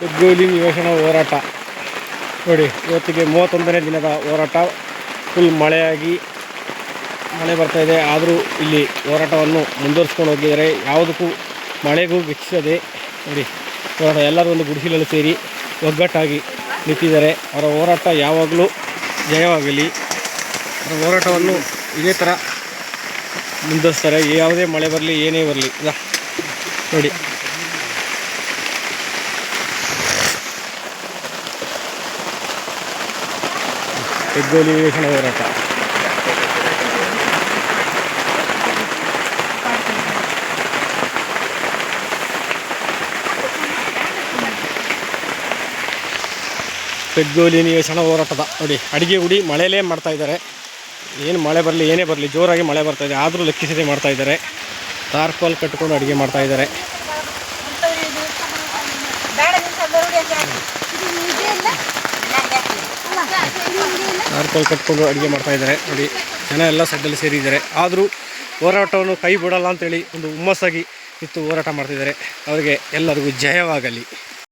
ಹೆಗ್ಗೋಲಿ ನಿವೇಶನ ಹೋರಾಟ. ನೋಡಿ, ಇವತ್ತಿಗೆ ಮೂವತ್ತೊಂದನೇ ದಿನದ ಹೋರಾಟ. ಫುಲ್ ಮಳೆಯಾಗಿ ಮಳೆ ಬರ್ತಾ ಇದೆ. ಆದರೂ ಇಲ್ಲಿ ಹೋರಾಟವನ್ನು ಮುಂದುವರಿಸ್ಕೊಂಡು ಹೋಗಿದ್ದಾರೆ. ಯಾವುದಕ್ಕೂ ಮಳೆಗೂ ವೆಚ್ಚಿಸದೆ ನೋಡಿ, ಹೋರಾಟ. ಎಲ್ಲರೂ ಒಂದು ಗುಡಿಸಲಲ್ಲಿ ಸೇರಿ ಒಗ್ಗಟ್ಟಾಗಿ ನಿಂತಿದ್ದಾರೆ. ಅವರ ಹೋರಾಟ ಯಾವಾಗಲೂ ಜಯವಾಗಲಿ. ಅವರ ಹೋರಾಟವನ್ನು ಇದೇ ಥರ ಮುಂದುವರಿಸ್ತಾರೆ. ಯಾವುದೇ ಮಳೆ ಬರಲಿ, ಏನೇ ಬರಲಿ. ನೋಡಿ. ಹೆಗ್ಗೋಲಿ ನಿವೇಶನ ಹೋರಾಟ. ಪೆಗ್ಗೋಲಿ ನಿವೇಶನ ಹೋರಾಟದ, ನೋಡಿ, ಅಡಿಗೆ ಉಡಿ ಮಳೆಯಲ್ಲೇ ಮಾಡ್ತಾ ಇದ್ದಾರೆ. ಏನು ಮಳೆ ಬರಲಿ, ಏನೇ ಬರಲಿ, ಜೋರಾಗಿ ಮಳೆ ಬರ್ತಾ ಇದೆ. ಆದರೂ ಲೆಕ್ಕಿಸದೆ ಮಾಡ್ತಾ ಇದ್ದಾರೆ. ತಾರ್ಪಾಲ್ ಕಟ್ಕೊಂಡು ಅಡುಗೆ ಮಾಡ್ತಾ ಇದ್ದಾರೆ ಬೇಡ ನಿಮಿಷ ಬರುಡಿ ಅಂತ ಹಾಕಿ. ಇದು ಇದೆ ಇಲ್ಲ? ಅಲ್ಲ, ಇದು ಇದೆ ಕಟ್ಕೊಂಡು ಅಡುಗೆ ಮಾಡ್ತಾ ಇದ್ದಾರೆ. ನೋಡಿ, ಜನ ಎಲ್ಲ ಸಡ್ಡಲ್ಲಿ ಸೇರಿದ್ದಾರೆ ಆದರೂ ಹೋರಾಟವನ್ನು ಕೈ ಬಿಡಲ್ಲ ಅಂತೇಳಿ ಒಂದು ಹುಮ್ಮಸ್ಸಾಗಿ ಇತ್ತು ಹೋರಾಟ ಮಾಡ್ತಿದ್ದಾರೆ. ಅವರಿಗೆ ಎಲ್ಲರಿಗೂ ಜಯವಾಗಲಿ.